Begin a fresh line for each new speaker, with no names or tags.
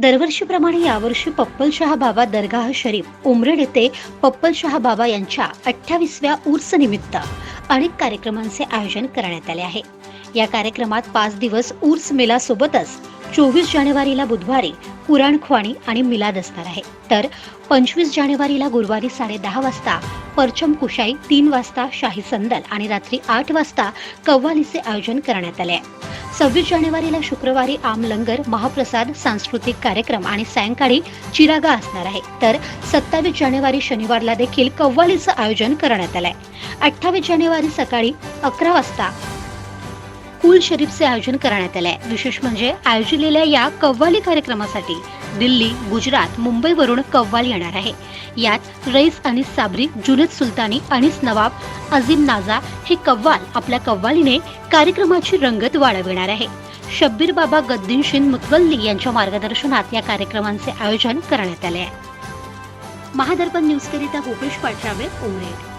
दरवर्षीप्रमाणे यावर्षी पप्पलशहा बाबा दरगाह शरीफ उमरेड येथे पप्पलशहा बाबा यांच्या अठ्ठावीसव्या उर्स निमित्त अनेक कार्यक्रमांचे आयोजन करण्यात आले आहे. या कार्यक्रमात पाच दिवस उर्स मेलासोबतच चोवीस जानेवारीला बुधवारी पुराणख्वाणी आणि मिलाद असणार आहे. तर पंचवीस जानेवारीला गुरुवारी साडेदहा वाजता परचम कुशाई तीन वाजता शाही संदल आणि रात्री आठ वाजता कव्वालीचे आयोजन करण्यात आले आहे. सव्वीस जानेवारीला शुक्रवारी आम लंगर महाप्रसाद सांस्कृतिक कार्यक्रम आणि सायंकाळी चिरागा असणार आहे. तर सत्तावीस जानेवारी शनिवारला देखील कव्वालीचं आयोजन करण्यात आलंय. अठ्ठावीस जानेवारी सकाळी अकरा वाजता कुल शरीफचे आयोजन करण्यात आलंय. आहे विशेष म्हणजे आयोजिलेल्या या कव्वाली कार्यक्रमासाठी दिल्ली गुजरात मुंबईवरून कव्वाल येणार आहे. यात रईस अनिस साबरी जुनेद सुलतानी अनिस नवाब अझीम नाजा हे कव्वाल आपल्या कव्वालीने कार्यक्रमाची रंगत वाढविणार आहे. शब्बीर बाबा गद्दीनशीन मुतवल्ली यांच्या मार्गदर्शनात या कार्यक्रमांचे आयोजन करण्यात आले आहे. महादर्पण न्यूजकरिता भूपेश पाटरावे उमरेड.